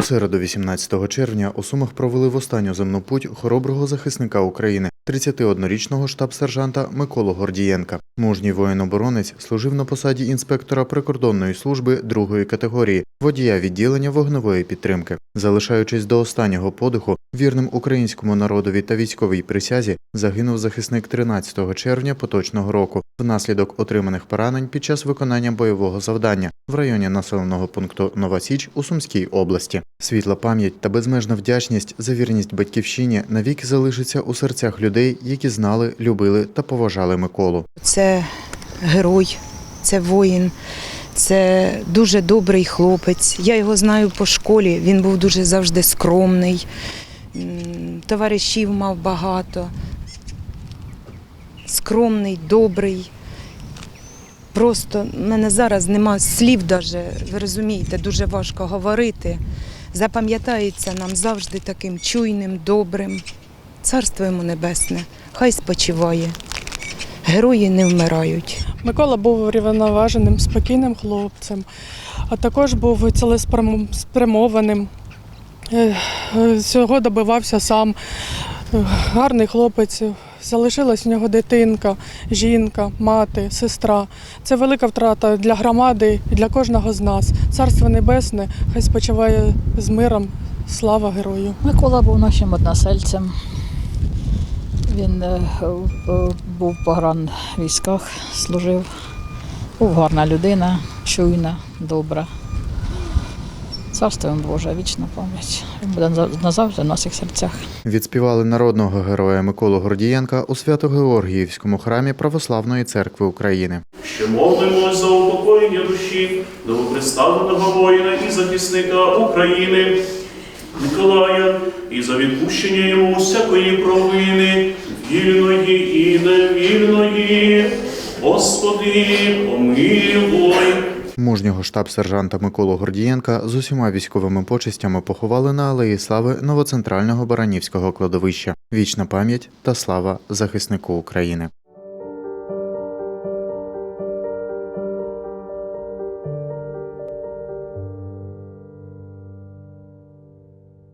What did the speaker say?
У середу, 18 червня, у Сумах провели в останню земну путь хороброго захисника України, 31-річного штаб-сержанта Миколу Гордієнка. Мужній воїн-оборонець служив на посаді інспектора прикордонної служби другої категорії, водія відділення вогневої підтримки. Залишаючись до останнього подиху, вірним українському народові та військовій присязі загинув захисник 13 червня поточного року внаслідок отриманих поранень під час виконання бойового завдання в районі населеного пункту Нова Січ у Сумській області. Світла пам'ять та безмежна вдячність за вірність батьківщині навіки залишиться у серцях людей, які знали, любили та поважали Миколу. Це герой, це воїн, це дуже добрий хлопець. Я його знаю по школі. Він був дуже завжди скромний, товаришів мав багато. Скромний, добрий. Просто в мене зараз нема слів, даже, ви розумієте, дуже важко говорити. Запам'ятається нам завжди таким чуйним, добрим. Царство йому небесне, хай спочиває. Герої не вмирають. Микола був рівноваженим, спокійним хлопцем, а також був цілеспрямованим. Е, е, Всього добивався сам. Е, Гарний хлопець. Залишилась у нього дитинка, жінка, мати, сестра. Це велика втрата для громади і для кожного з нас. Царство Небесне, хай спочиває з миром. Слава герою! Микола був нашим односельцем. Він е, е, був в погранвійськах, служив. Був гарна людина, чуйна, добра. Царство йому Боже, вічна пам'ять. Він буде назав- назавжди в наших серцях. Відспівали народного героя Миколу Гордієнка у Свято-Георгіївському храмі Православної церкви України. Ще молимось за упокоєння душі новоприставленого воїна і захисника України Миколая і за відпущення йому всякої провини, вільної і невільної. Господи, помилуй. Мужнього штаб-сержанта Миколу Гордієнка з усіма військовими почестями поховали на алеї слави новоцентрального Баранівського кладовища. Вічна пам'ять та слава захиснику України.